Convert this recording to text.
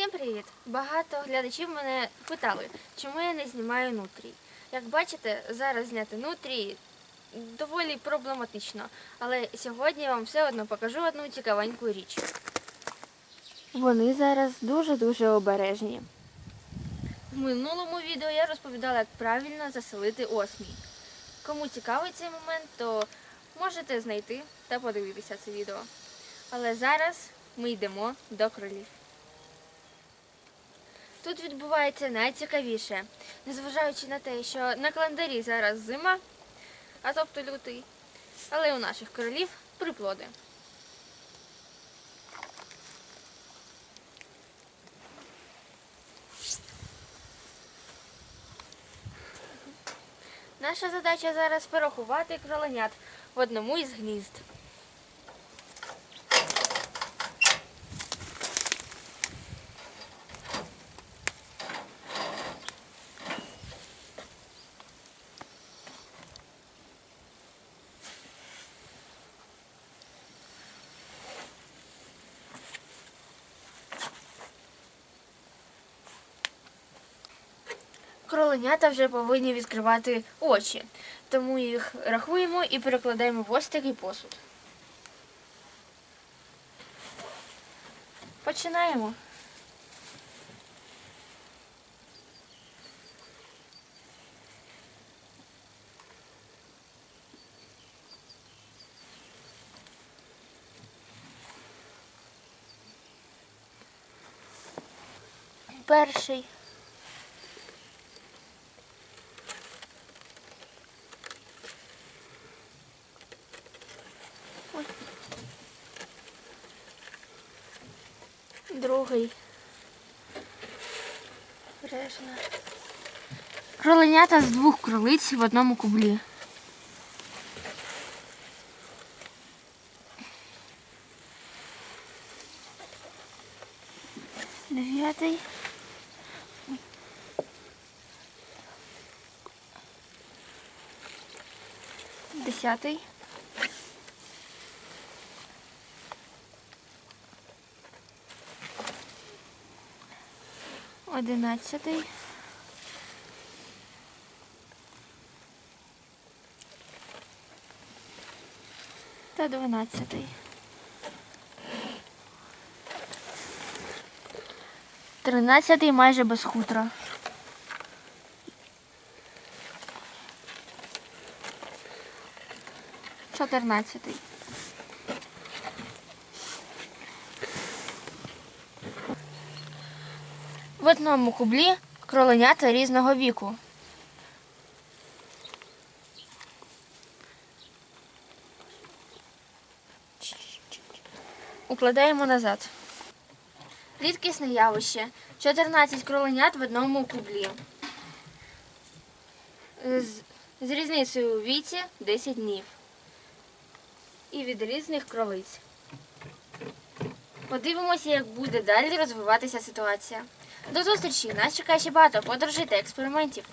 Всім привіт! Багато глядачів мене питали, чому я не знімаю нутрій. Як бачите, зараз зняти нутрії доволі проблематично, але сьогодні я вам все одно покажу одну цікавеньку річ. Вони зараз дуже-дуже обережні. В минулому відео я розповідала, як правильно заселити осмій. Кому цікавий цей момент, то можете знайти та подивитися це відео. Але зараз ми йдемо до кролів. Тут відбувається найцікавіше, незважаючи на те, що на календарі зараз зима, а тобто лютий, але у наших королів приплоди. Наша задача зараз порахувати кроленят в одному із гнізд. Кроленята вже повинні відкривати очі, тому їх рахуємо і перекладаємо в ось такий посуд. Починаємо. Перший. Другий. Бережно. Кроленята з двох кролиць в одному кублі. Дев'ятий. Десятий. Одинадцятий. Та дванадцятий. Тринадцятий майже без хутра. Чотирнадцятий. В одному кублі кроленята різного віку. Укладаємо назад. Рідкісне явище. 14 кроленят в одному кублі. З, з різницею у віці 10 днів. І від різних кролиць. Подивимося, як буде далі розвиватися ситуація. До зустрічі! Нас чекає ще багато подорожей та експериментів.